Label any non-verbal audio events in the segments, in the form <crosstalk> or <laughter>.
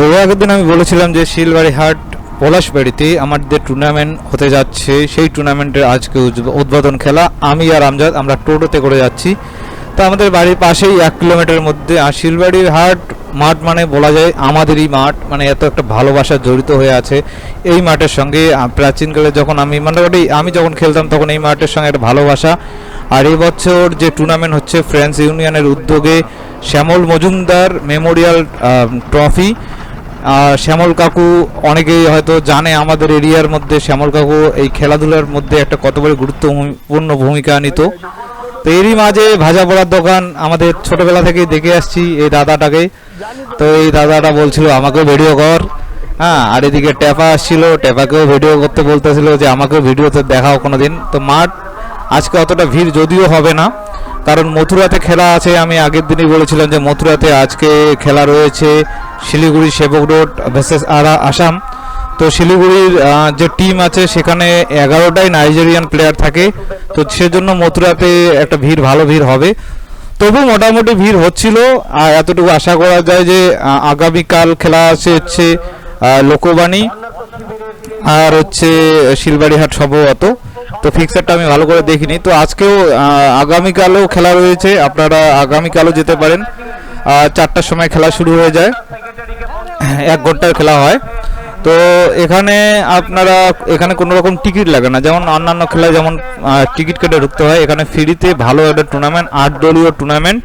তো আগের দিন আমি বলেছিলাম যে শিলবাড়ি হাট পলাশবাড়িতে আমার যে টুর্নামেন্ট হতে যাচ্ছে। সেই টুর্নামেন্টের আজকে উদ্ব- উদ্বোধন খেলা আমি আর আমজাদ আমরা টোটোতে করে যাচ্ছি। তো আমাদের বাড়ির পাশেই এক কিলোমিটারের মধ্যে, আর শিলবাড়ির হাট মাঠ মানে বলা যায় আমাদেরই মাঠ মানে এত একটা ভালোবাসা জড়িত হয়ে আছে এই মাঠের সঙ্গে। প্রাচীনকালে যখন আমি মোটামুটি আমি যখন খেলতাম তখন এই মাঠের সঙ্গে একটা ভালোবাসা। আর এই বছর যে টুর্নামেন্ট হচ্ছে ফ্রেন্ডস ইউনিয়নের উদ্যোগে শ্যামল মজুমদার মেমোরিয়াল ট্রফি শ্যামল কাকু অনেকেই হয়তো জানে আমাদের এরিয়ার মধ্যে, শ্যামল কাকু এই খেলাধুলার মধ্যে একটা কত বড় গুরুত্বপূর্ণ ভূমিকা নিত। তো এরই মাঝে ভাজা পড়ার দোকান আমাদের ছোটবেলা থেকেই দেখে আসছি এই দাদাটাকে। তো এই দাদাটা বলছিল, আমাকেও ভিডিও কর। হ্যাঁ আর এদিকে ট্যাপা আসছিল, ট্যাপাকেও ভিডিও করতে বলতেছিল যে, আমাকেও ভিডিওতে দেখাও কোনো দিন তো মাঠ আজকে অতটা ভিড় যদিও হবে না, কারণ মথুরাতে খেলা আছে। আমি আগের দিনই বলেছিলাম যে মথুরাতে আজকে খেলা রয়েছে শিলিগুড়ি সেবক রোড ভার্সেস আসাম। তো শিলিগুড়ির যে টিম আছে, সেখানে এগারোটাই নাইজেরিয়ান প্লেয়ার থাকে। তো সেজন্য মথুরাতে একটা ভিড়, ভালো ভিড় হবে। তবু মোটামুটি ভিড় হচ্ছিল, আর এতটুকু আশা করা যায় যে আগামীকাল খেলা আছে হচ্ছে লোকবাণী, আর হচ্ছে শিলবাড়িহাট সম্ভবত তো ফিক্সারটা আমি ভালো করে দেখিনি। তো আজকেও আগামীকালও খেলা রয়েছে। আপনারা আগামীকালও যেতে পারেন। চারটার সময় খেলা শুরু হয়ে যায়। এক ঘণ্টার খেলা হয়। তো এখানে আপনারা, এখানে কোনো রকম টিকিট লাগে না। যেমন অন্যান্য খেলায় যেমন টিকিট কেটে ঢুকতে হয়। এখানে ফ্রিতে ভালো একটা টুর্নামেন্ট আট দলীয় টুর্নামেন্ট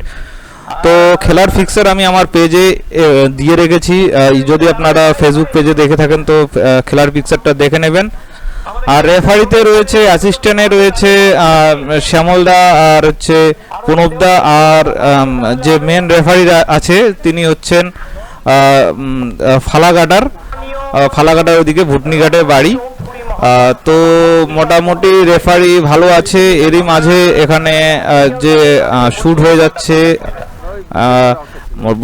তো খেলার ফিক্সার আমি আমার পেজে দিয়ে রেখেছি। যদি আপনারা ফেসবুক পেজে দেখে থাকেন, তো খেলার পিকচারটা দেখে নেবেন। আর রেফারিতে রয়েছে অ্যাসিস্ট্যান্টে রয়েছে শ্যামলদা আর হচ্ছে প্রণবদা আর যে মেন রেফারি আছে তিনি হচ্ছেন ফালাকাটার আহ, ওদিকে ভুটনিঘাটে বাড়ি। তো মোটামুটি রেফারি ভালো আছে এরই মাঝে এখানে যে শ্যুট হয়ে যাচ্ছে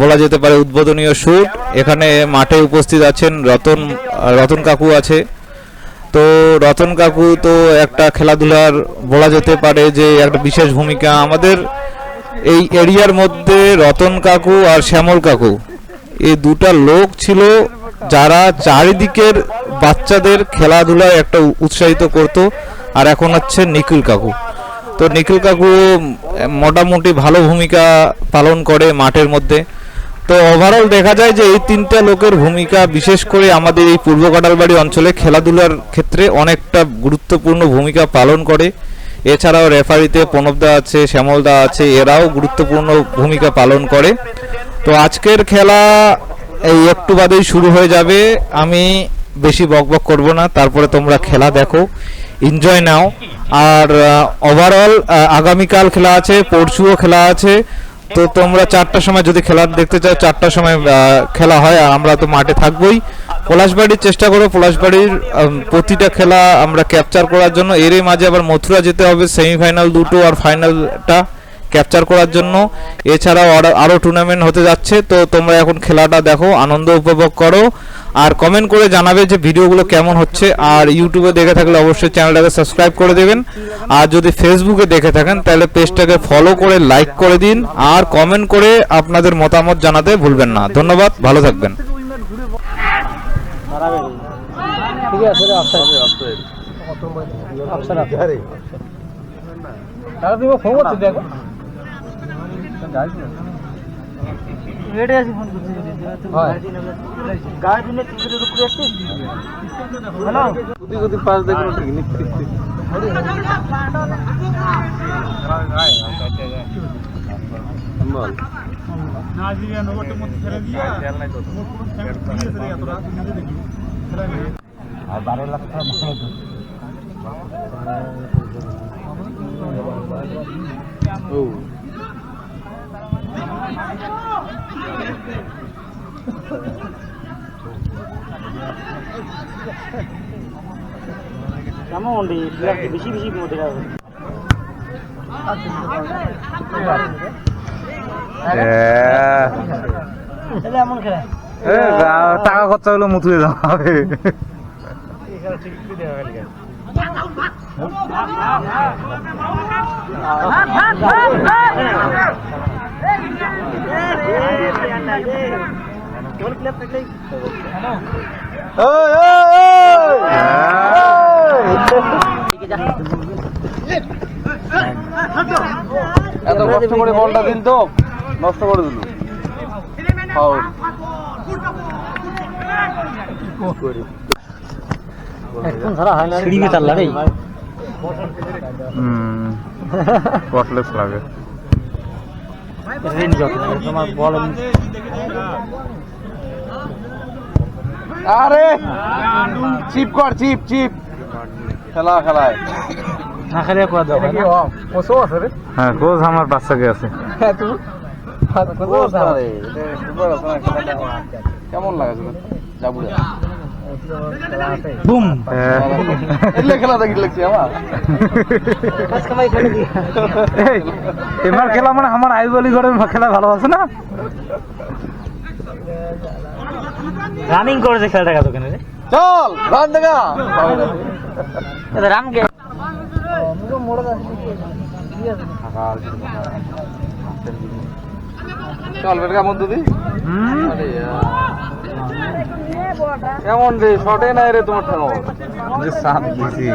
বলা যেতে পারে উদ্বোধনীয় শ্যুট এখানে মাঠে উপস্থিত আছেন রতন রতন কাকু আছে। তো রতন কাকু তো একটা খেলাধুলার বলা যেতে পারে যে একটা বিশেষ ভূমিকা আমাদের এই এরিয়ার মধ্যে রতন কাকু আর শ্যামল কাকু। এই দুটা লোক ছিল যারা চারিদিকের বাচ্চাদের খেলাধুলায় একটা উৎসাহিত করত, আর এখন হচ্ছে নিখিল কাকু। তো নিখিল কাকু মোটামুটি ভালো ভূমিকা পালন করে মাঠের মধ্যে। তো ওভারঅল দেখা যায় যে এই তিনটা লোকের ভূমিকা, বিশেষ করে আমাদের এই পূর্ব কাটালবাড়ি অঞ্চলে খেলাধুলার ক্ষেত্রে অনেকটা গুরুত্বপূর্ণ ভূমিকা পালন করে। এছাড়াও রেফারিতে প্রণবদা আছে শ্যামলদা আছে, এরাও গুরুত্বপূর্ণ ভূমিকা পালন করে। তো আজকের খেলা এই একটু বাদেই শুরু হয়ে যাবে। আমি বেশি বকবক করব না, তারপরে তোমরা খেলা দেখো। এনজয় নাও। আর ওভারঅল আগামীকাল খেলা আছে, পরশুও খেলা আছে। তো তোমরা চারটার সময় যদি খেলা দেখতে চাও, চারটার সময় খেলা হয়, আর আমরা তো মাঠে থাকবোই। পলাশবাড়ির চেষ্টা করো, পলাশবাড়ির প্রতিটা খেলা আমরা ক্যাপচার করার জন্য। এরই মাঝে আবার মথুরা যেতে হবে সেমিফাইনাল দুটো আর ফাইনালটা ক্যাপচার করার জন্য। এছাড়াও আরো- আরও টুর্নামেন্ট হতে যাচ্ছে তো তোমরা এখন খেলাটা দেখো আনন্দ উপভোগ করো। আর কমেন্ট করে জানাবে যে ভিডিওগুলো কেমন হচ্ছে। আর ইউটিউবে দেখে থাকলে অবশ্যই চ্যানেলটাকে সাবস্ক্রাইব করে দেবেন। আর যদি ফেসবুকে দেখে থাকেন তাহলে পেজটাকে ফলো করে লাইক করে দিন। আর কমেন্ট করে আপনাদের মতামত জানাতে ভুলবেন না। ধন্যবাদ ভালো থাকবেন। ঠিক আছে রে অফসাইড অফসাইড দাদা তুমি ফোন করছ দেখো। রেডি আছি ফোন করছি হয়। গাড়ি দিনে টিকিটের উপরে আসছিস হ্যালো? কুদি কুদি পাস দেখো ঠিক নি বল আর বারো লাখ টাকা ও। কেমন উন্ডি বেশি বেশি মধ্যে তাহলে এমন খেলা টাকা খরচা হলো মুথুয়ে দেওয়া হবে। এত কষ্ট করে বলটা দিন তো নষ্ট করে দিল। এখন ধরা হয় না সিঁড়ি মেটার লাগে। হুম কটলেস লাগে। তোমার বল আরে! চিপ কর চিপ চিপ। খেলা খেলায়। না খেলে করে হয় না কোসো আছে রে? হ্যাঁ কোচ আমার বাচ্চাকে আছে। হ্যাঁ কেমন লাগে যাব বুম। এলে খেলা দেখি লাগছে আমার। কাজ কামাই এবার খেলা মানে আমার আইবলি করে খেলা ভালো আছে না? রানিং করেছে খেলাটা কত কেন রে? চল রান দেখা। এটা রাম কে? চল বেরকা মধ্যে দি। আরে। কেমন রে শটে নাই রে তোমার ঠানো যে সাপ দিছি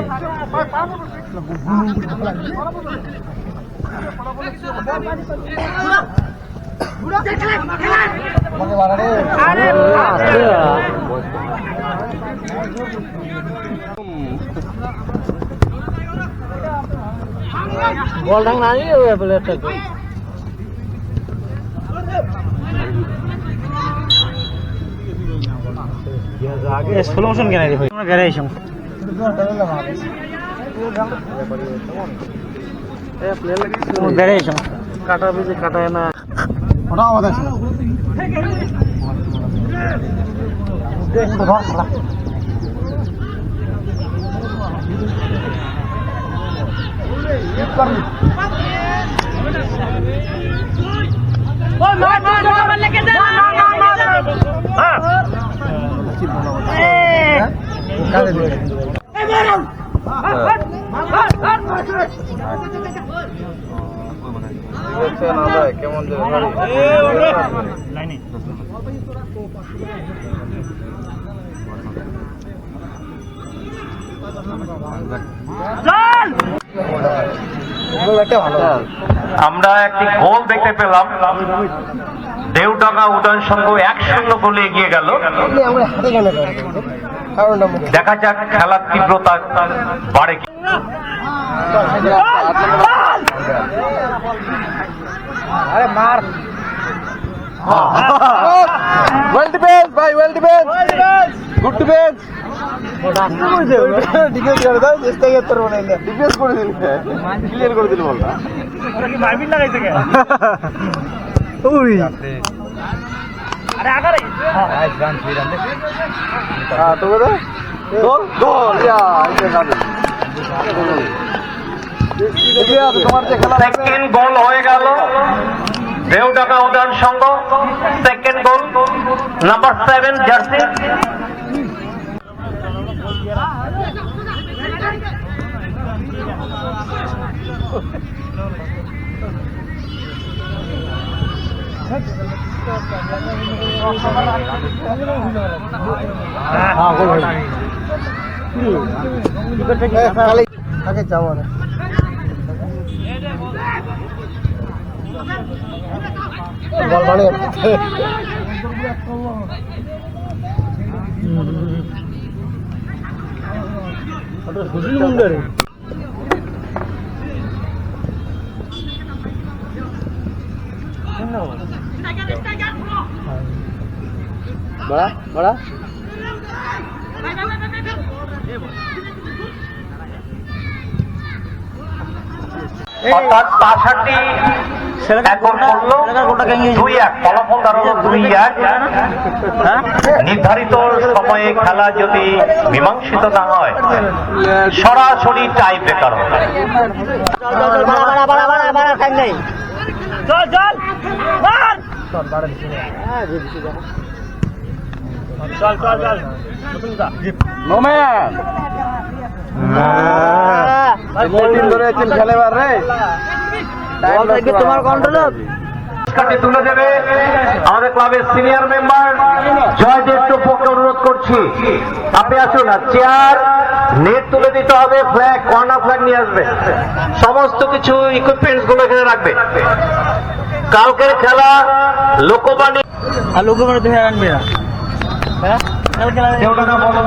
বল ঢাং না নিয়ে ওই প্লেয়ারটা আগে স্লো মোশন কেন রে ভাই আমরা বেড়ে আইছাম বেড়ে আইছাম কাটা বুঝে কাটায় না ওটা আমাদের না ভাই কেমন আমরা একটি গোল দেখতে পেলাম। দেউডাঙ্গা উদয়ন সংঘ এক শূন্য গোলে এগিয়ে গেল। দেখা যাক খেলার তীব্রতা বাড়ে কি। আরে মার ওয়েল ডিফেন্স ভাই well defence good defence defence করে দাও চেষ্টা <laughs> করে তোর মনে ডিফেন্স করে দিল। ক্লিয়ার করে দিল বলটা। <laughs> মারবিন লাগাইছে কে? <laughs> ওই। আরে আগারে। হ্যাঁ তো করে গোল গোল। ইয়া ইয়া গাবে ঠিক আছে তোমার যে খেলা সেকেন্ড গোল হয়ে গেল। Deudanga Udayan Sangha. Second goal number seven jersey আগে যাব না বল মানে বড়া বড়া নির্ধারিত সময়ে খেলা যদি মীমাংসিত না হয় সরাসরি টাই ব্রেকার হবে তোমার কন্ট্রোল পুরস্কারটি তুলে দেবে আমাদের ক্লাবের সিনিয়র মেম্বার জয়দেব টোপকে অনুরোধ করছি। আপনি আসুন না চেয়ার নেট তুলে দিতে হবে ফ্ল্যাগ কর্নার ফ্ল্যাগ নিয়ে আসবে। সমস্ত কিছু ইকুইপমেন্টসগুলো এখানে রাখবে। কালকের খেলা লোকবাণী আর লোক মানে দেখে আনবে না হ্যাঁ কালকে না- দেওটাকা বদল